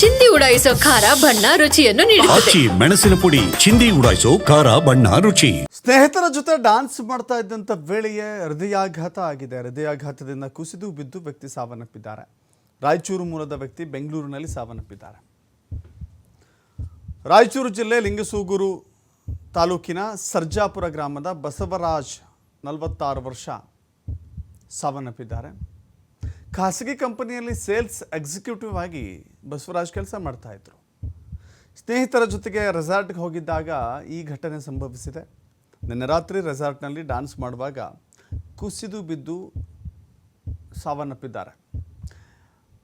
ಚಿಂದಿ ಉಡಾಯಿಸೋ ಖಾರ ಬಣ್ಣ ರುಚಿಯನ್ನು ನೀಡುತ್ತದೆ. ಆಚಿ ಮೆಣಸಿನ ಪುಡಿ ಚಿಂದಿ ಉಡಾಯಿಸೋ ಖಾರ ಬಣ್ಣ ರುಚಿ. ಸ್ನೇಹಿತರ ಜೊತೆ ಡ್ಯಾನ್ಸ್ ಮಾಡ್ತಾ ಇದ್ದಂತ ವೇಳೆಯೇ ಹೃದಯಾಘಾತ ಆಗಿದೆ. ಹೃದಯಾಘಾತದಿಂದ ಕುಸಿದು ಬಿದ್ದು ವ್ಯಕ್ತಿ ಸಾವನ್ನಪ್ಪಿದ್ದಾರೆ. ರಾಯಚೂರು ಮೂಲದ ವ್ಯಕ್ತಿ ಬೆಂಗಳೂರಿನಲ್ಲಿ ಸಾವನ್ನಪ್ಪಿದ್ದಾರೆ. ರಾಯಚೂರು ಜಿಲ್ಲೆ ಲಿಂಗಸೂಗೂರು ತಾಲೂಕಿನ ಸರ್ಜಾಪುರ ಗ್ರಾಮದ ಬಸವರಾಜ್ ನಲವತ್ತಾರು ವರ್ಷ ಸಾವನ್ನಪ್ಪಿದ್ದಾರೆ. ಖಾಸಗಿ ಕಂಪನಿಯಲ್ಲಿ ಸೇಲ್ಸ್ ಎಕ್ಸಿಕ್ಯೂಟಿವ್ ಆಗಿ ಬಸವರಾಜ್ ಕೆಲಸ ಮಾಡ್ತಾ ಇದ್ರು. ಸ್ನೇಹಿತರ ಜೊತೆಗೆ ರೆಸಾರ್ಟ್ಗೆ ಹೋಗಿದ್ದಾಗ ಈ ಘಟನೆ ಸಂಭವಿಸಿದೆ. ನಿನ್ನೆ ರಾತ್ರಿ ರೆಸಾರ್ಟ್ನಲ್ಲಿ ಡ್ಯಾನ್ಸ್ ಮಾಡುವಾಗ ಕುಸಿದು ಬಿದ್ದು ಸಾವನ್ನಪ್ಪಿದ್ದಾರೆ.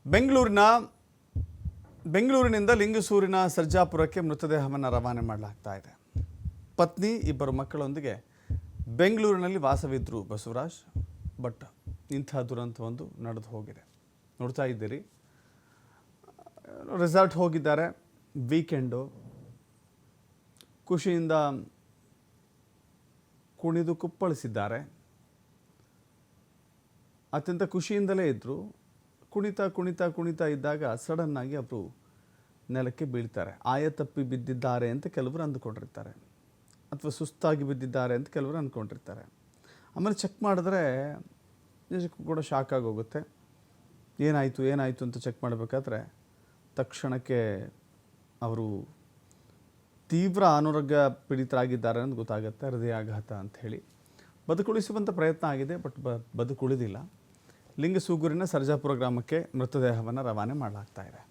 ಬೆಂಗಳೂರಿನ, ಬೆಂಗಳೂರಿನಿಂದ ಲಿಂಗಸೂರಿನ ಸರ್ಜಾಪುರಕ್ಕೆ ಮೃತದೇಹವನ್ನು ರವಾನೆ ಮಾಡಲಾಗ್ತಾ ಇದೆ. ಪತ್ನಿ, ಇಬ್ಬರು ಮಕ್ಕಳೊಂದಿಗೆ ಬೆಂಗಳೂರಿನಲ್ಲಿ ವಾಸವಿದ್ದರು ಬಸವರಾಜ್, ಬಟ್ ಇಂಥ ದುರಂತವೊಂದು ನಡೆದು ಹೋಗಿದೆ. ನೋಡ್ತಾ ಇದ್ದೀರಿ. ರೆಸಾರ್ಟ್ ಹೋಗಿದ್ದಾರೆ. ವೀಕೆಂಡು. ಖುಷಿಯಿಂದ ಕುಣಿದು ಕುಪ್ಪಳಿಸಿದ್ದಾರೆ. ಅತ್ಯಂತ ಖುಷಿಯಿಂದಲೇ ಇದ್ದರು ಕುಣಿತಾ ಕುಣಿತಾ ಕುಣಿತಾ ಇದ್ದಾಗ ಸಡನ್ನಾಗಿ ಅವರು ನೆಲಕ್ಕೆ ಬೀಳ್ತಾರೆ. ಆಯ ತಪ್ಪಿ ಬಿದ್ದಿದ್ದಾರೆ ಅಂತ ಕೆಲವರು ಅಂದುಕೊಂಡಿರ್ತಾರೆ. ಅಥವಾ ಸುಸ್ತಾಗಿ ಬಿದ್ದಿದ್ದಾರೆ ಅಂತ ಕೆಲವರು ಅಂದ್ಕೊಂಡಿರ್ತಾರೆ. ಆಮೇಲೆ ಚೆಕ್ ಮಾಡಿದ್ರೆ ನಿಜಕ್ಕೂ ಕೂಡ ಶಾಕ್ ಆಗೋಗುತ್ತೆ ಏನಾಯಿತು ಏನಾಯಿತು ಅಂತ ಚೆಕ್ ಮಾಡಬೇಕಾದ್ರೆ ತಕ್ಷಣಕ್ಕೆ ಅವರು ತೀವ್ರ ಅನಾರೋಗ್ಯ ಪೀಡಿತರಾಗಿದ್ದಾರೆ ಅಂತ ಗೊತ್ತಾಗುತ್ತೆ, ಹೃದಯಾಘಾತ ಅಂತ ಹೇಳಿ. ಬದುಕುಳಿಸುವಂಥ ಪ್ರಯತ್ನ ಆಗಿದೆ ಬಟ್ ಬ, ಬದುಕುಳಿದಿಲ್ಲ. ಲಿಂಗಸೂಗೂರಿನ ಸರ್ಜಾಪುರ ಗ್ರಾಮಕ್ಕೆ ಮೃತದೇಹವನ್ನು ರವಾನೆ ಮಾಡಲಾಗ್ತಾ ಇದೆ.